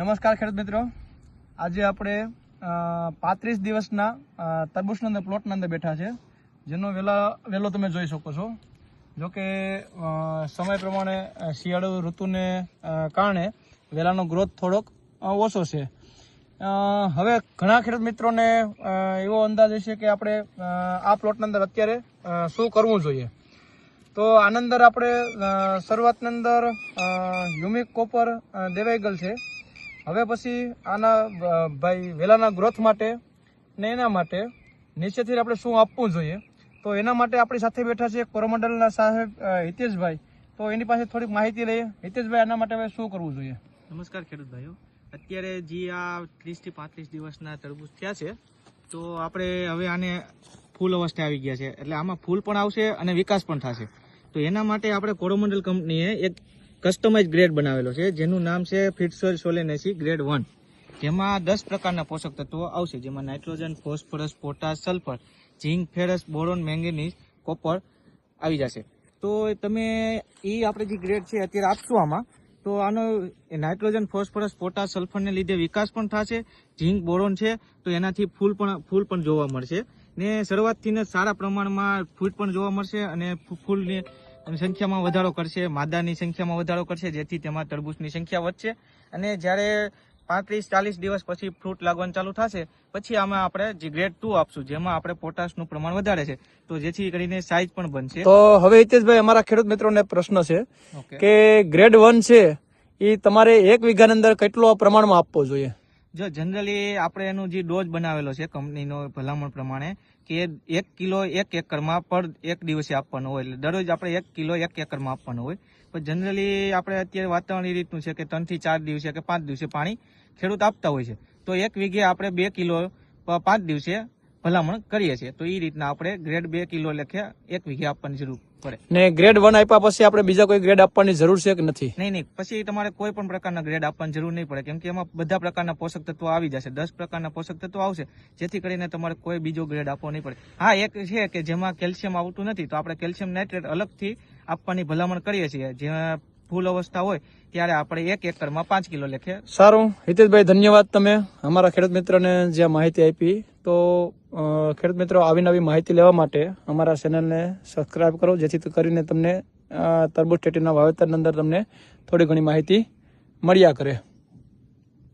નમસ્કાર ખેડૂત મિત્રો. આજે આપણે પાંત્રીસ દિવસના તરબૂચના અંદર, પ્લોટના અંદર બેઠા છે. જેનો વેલા, વેલો તમે જોઈ શકો છો. જો કે સમય પ્રમાણે શિયાળુ ઋતુને કારણે વેલાનો ગ્રોથ થોડોક ઓછો છે. હવે ઘણા ખેડૂત મિત્રોને એવો અંદાજ હશે કે આપણે આ પ્લોટના અંદર અત્યારે શું કરવું જોઈએ. તો આનંદર આપણે શરૂઆતની અંદર યુમિક કોપર દેવાઈ ગયેલ છે. હવે પછી આના ભાઈ વેલાના ગ્રોથ માટે ને એના માટે નીચેથી આપણે શું આપવું જોઈએ? તો એના માટે આપણી સાથે બેઠા છે કોરોમંડલના સાહેબ હિતેશભાઈ. તો એની પાસે થોડીક માહિતી લઈએ. હિતેશભાઈ, આના માટે હવે શું કરવું જોઈએ? નમસ્કાર ખેડૂત ભાઈઓ અત્યારે જે આ ત્રીસથી પાંત્રીસ દિવસના તરબૂચ થયા છે, તો આપણે હવે આને ફૂલ અવસ્થા આવી ગયા છે. એટલે આમાં ફૂલ પણ આવશે અને વિકાસ પણ થશે. તો એના માટે આપણે કોરોમંડલ કંપનીએ એક કસ્ટમાઇઝ ગ્રેડ બનાવેલો છે, જેનું નામ છે ફિટસોલ સોલેનેસી ગ્રેડ વન જેમાં દસ પ્રકારના પોષક તત્વો આવશે, જેમાં nitrogen, phosphorus, potash, sulphur, zinc, ferrous, boron, manganese, copper આવી જશે. તો તમે એ આપણે જે ગ્રેડ છે, અત્યારે આપશું આમાં, તો આનો નાઇટ્રોજન, ફોસ્ફરસ, પોટાશ, સલ્ફરને લીધે વિકાસ પણ થશે, ઝીંક, બોરોન છે, તો એનાથી ફૂલ પણ ફૂલ પણ જોવા મળશે. ને શરૂઆતથી સારા પ્રમાણમાં ફૂટ પણ જોવા મળશે અને ફૂલની સંખ્યામાં વધારો કરશે માદાની સંખ્યામાં વધારો કરશે જેથી તેમાં તરબૂચની સંખ્યા વધશે. અને જ્યારે પાંત્રીસ ચાલીસ દિવસ પછી ફ્રૂટ લાગવાનું ચાલુ થશે પછી આમાં આપણે જે ગ્રેડ ટુ આપશું જેમાં આપણે પોટાશનું પ્રમાણ વધારે છે. તો જેથી કરીને સાઇઝ પણ બનશે. તો હવે હિતેશભાઈ અમારા ખેડૂત મિત્રોને પ્રશ્ન છે કે ગ્રેડ વન છે એ તમારે એક વીઘાની અંદર કેટલો પ્રમાણમાં આપવો જોઈએ? જો જનરલી આપણે એનું જે ડોઝ બનાવેલો છે કંપનીનો ભલામણ પ્રમાણે, કે એક કિલો એક એકરમાં પર એક દિવસે આપવાનો હોય. એટલે દરરોજ આપણે એક કિલો એક એકરમાં આપવાનો હોય. પણ જનરલી આપણે અત્યારે વાતાવરણ એ રીતનું છે કે ત્રણથી ચાર દિવસે કે પાંચ દિવસે પાણી ખેડૂત આપતા હોય છે. તો એક વીઘે આપણે બે કિલો પાંચ દિવસે ભલામણ કરીએ છીએ. તો એ રીતના આપણે ગ્રેડ બે કિલો લખે એક વીઘે આપવાની જરૂર ને ગ્રેડ વન આપ્યા પછી આપણે બીજા કોઈ ગ્રેડ આપવાની જરૂર છે કે નથી? નહીં નહીં. પછી તમારે કોઈ પણ પ્રકારના ગ્રેડ આપવાની જરૂર નહીં પડે. કેમ કે એમાં બધા પ્રકારના પોષક તત્વો આવી જશે. દસ પ્રકારના પોષક તત્વો આવશે જેથી કરીને તમારે કોઈ બીજો ગ્રેડ આપવો નહીં પડે. હા એક છે કે જેમાં કેલ્શિયમ આવતું નથી તો આપણે કેલ્શિયમ નાઇટ્રેટ અલગથી આપવાની ભલામણ કરીએ છીએ. જેમાં ફૂલ અવસ્થા હોય, ત્યારે આપણે એક એકરમાં પાંચ કિલો લેખે સારું. હિતેશભાઈ, ધન્યવાદ તમે અમારા ખેડૂત મિત્રને જે આ માહિતી આપી. તો ખેડૂત મિત્રો, આવી નવી માહિતી લેવા માટે અમારા ચેનલને સબસ્ક્રાઇબ કરો, જેથી કરીને તમને તરબૂજ ટેટીના વાવેતરની અંદર તમને થોડી ઘણી માહિતી મળ્યા કરે.